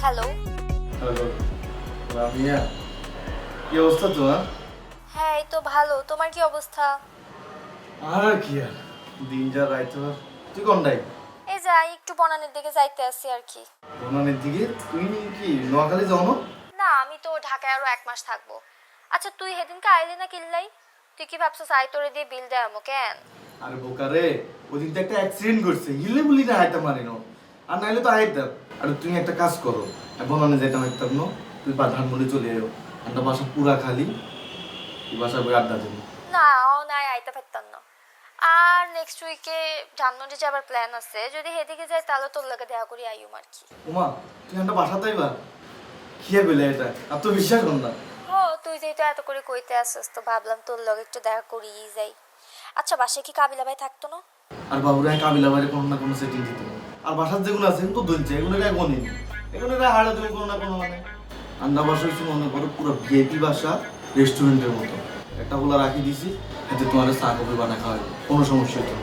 Hello hello Ramiya কি অবস্থা তোমার? হ্যাঁ এই তো ভালো। তোমার কি অবস্থা? আর কি আর? দিন যা রাইতো তুই কোনটাই এই যাই একটু বনানের দিকে যাইতে আসি আর কি। বনানের দিকে? তুই কি নোয়াখালী যাও না? না আমি তো ঢাকায় আরও এক মাস থাকব। আচ্ছা তুই সেদিনকে আইলি না কিল্লাই? তুই কি ভাবছিস আই তোরে দিয়ে বিল দেয় আমো কেন? আরে বোকারে ওই দিন তো একটা অ্যাক্সিডেন্ট করছে হিলে বলি না হাইতে মারি না আর নাইলে তো হাইতাম আর তুমি একটা কাজ করো বনানে যাইতাম একটাম না তুই বা ধানমন্ডি চলে এও। একটা বাসা পুরা খালি তুই বাসা বই আড্ডা দেবো। না ও নাই আইতে পারতাম না। আর নেক্সট উইকে ধানমন্ডি যাবার প্ল্যান আছে যদি সেদিকে যাই তাহলে তোর লাগে দেখা করি আইম আর কি। ওমা তুই একটা বাসাতেই বা কি বলে এটা? আর তো বিশ্বাস কর না ও তুই যেহেতু এত করে কইতে আসছিস তো ভাবলাম তোর লগে একটু দেখা করিই যাই। আচ্ছা বাসায় কি কাবিলা ভাই থাকতো না? আর বাবুরা কাবিলা বাইরে কোনো না কোনো সেটিং দিত আর বাসার যেগুলো আছে এগুলো তো দলছে এগুলো এরা গনি এগুলো এরা হাড়া তুমি কোনো না কোনো মানে। আন্ডা বাসা হচ্ছে মনে করো পুরো ভিআইপি বাসা রেস্টুরেন্টের মতো। একটা গুলা রাখি দিছি এতে তোমার চা কফি বানা খাওয়াবে কোনো সমস্যা হতো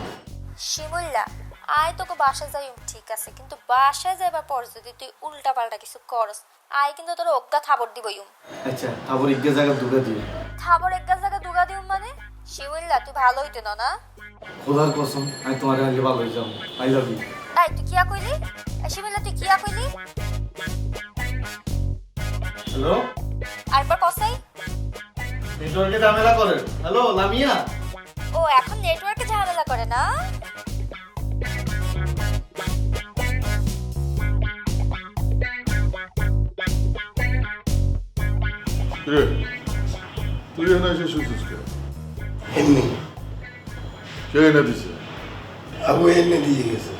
শিমুল্লা আয় তোকে বাসায় যাই ঠিক আছে। কিন্তু বাসায় যাবার পর যদি তুই উল্টা পাল্টা কিছু করস আয় কিন্তু তোর অজ্ঞা থাবর দিব ইউম আচ্ছা তারপর ইজ্ঞা জায়গা দিও। থাবর একটা জায়গা দুগা দিউম মানে? শিমুল্লা তুই ভালো হইতো না না? খোদার কসম আমি তোমার আগে ভালো হয়ে যাব। আই লাভ ইউ এই তুই কিয়া কইলি? এই শিমুল্লা তুই কিয়া কইলি? হ্যালো আরেকবার কসাই নেটওয়ার্কে ঝামেলা করেন হ্যালো লামিয়া? ও এখন নেটওয়ার্কে ঝামেলা করে না? রে তুই এনে এসে শুছিস এমনি। কে এনে দিছে আবু এনে দিয়ে গেছে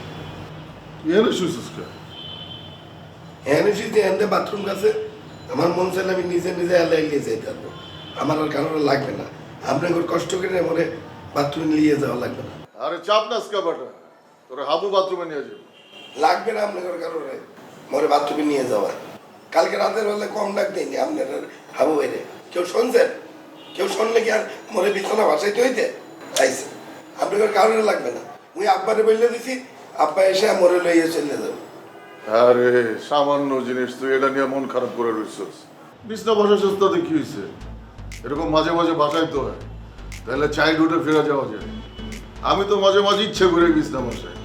তুই এনে শুছিস কে এনে শুধু এনে বাথরুম কাছে আমার মন চাইলে আমি নিজে নিজে এলাই নিয়ে যাইতে পারব আমার আর কারোর লাগবে না আপনাকে কষ্ট করে মনে বাথরুমে নিয়ে যাওয়া লাগবে না আরে চাপ নাস কা বাটা তোর হাবু বাথরুমে নিয়ে যাব লাগবে না আপনাদের কারোর মরে বাথরুমে নিয়ে যাওয়া কালকে রাতের বেলা কম ডাক দেয়নি আপনার আর হাবু বাইরে কেউ শুনছেন কেউ শুনলে কি আর মরে বিছানা বাসাইতে হইতে চাইছে আপনাদের কারোর লাগবে না। মুই আব্বারে বললে দিছি আব্বা এসে মরে লইয়ে চলে যাবে। আরে সামান্য জিনিস তুই এটা নিয়ে মন খারাপ করে রইছিস। বিছনা বসা সুস্থতে কি হয়েছে এরকম মাঝে মাঝে বাসায় তো হয়। তাহলে চাইল্ডহুডে ফিরে যাওয়া যায়। আমি তো মাঝে মাঝে ইচ্ছে করে বিছনা বসাই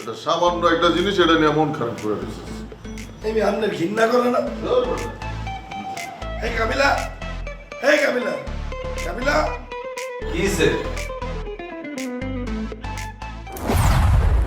এটা সামান্য একটা জিনিস এটা নিয়ে মন খারাপ করে রইছিস। আমি আপনার ঘৃণা করে না? হে কাবিলা হে কাবিলা কাবিলা। কিসে